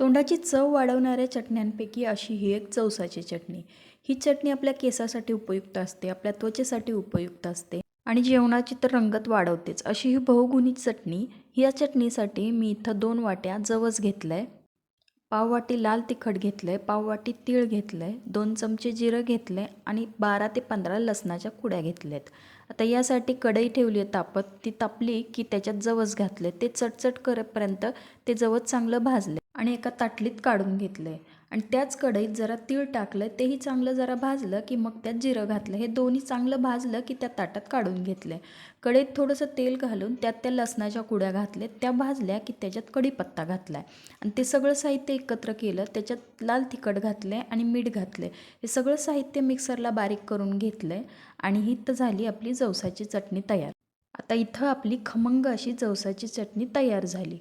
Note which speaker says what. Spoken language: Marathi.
Speaker 1: तोंडाची चव वाढवणाऱ्या चटण्यांपैकी अशी ही एक चवसाची चटणी. ही चटणी आपल्या केसासाठी उपयुक्त असते आपल्या त्वचेसाठी उपयुक्त असते आणि जेवणाची तर रंगत वाढवतेच. अशी ही बहुगुणी चटणी या चटणीसाठी मी इथं दोन वाट्या जवस घेतलं आहे पाववाटी लाल तिखट घेतलं आहे पाववाटी तीळ घेतलं आहे दोन चमचे जिरं घेतलं आहे आणि बारा ते पंधरा लसणाच्या कुड्या घेतल्या आहेत आता यासाठी कढई ठेवली आहे तापत ती तापली की त्याच्यात जवस घातले ते चटचट करेपर्यंत ते जवस चांगलं भाजले आणि एका ताटलीत काढून घेतलं आहे आणि त्याच कढईत जरा तीळ टाकलं तेही चांगलं जरा भाजलं की मग त्यात जिरं घातलं. हे दोन्ही चांगलं भाजलं की त्या ताटात काढून घेतलं कढईत थोडंसं तेल घालून त्यात त्या लसणाच्या कुड्या घातल्या त्या भाजल्या की त्याच्यात कढीपत्ता घातला आहे आणि ते सगळं साहित्य एकत्र केलं त्याच्यात लाल तिखट घातलं आहे आणि मीठ घातलं आहे हे सगळं साहित्य मिक्सरला बारीक करून घेतलं आहे आणि ही तर झाली आपली जवसाची चटणी तयार. आता इथं आपली खमंग अशी जवसाची चटणी तयार झाली.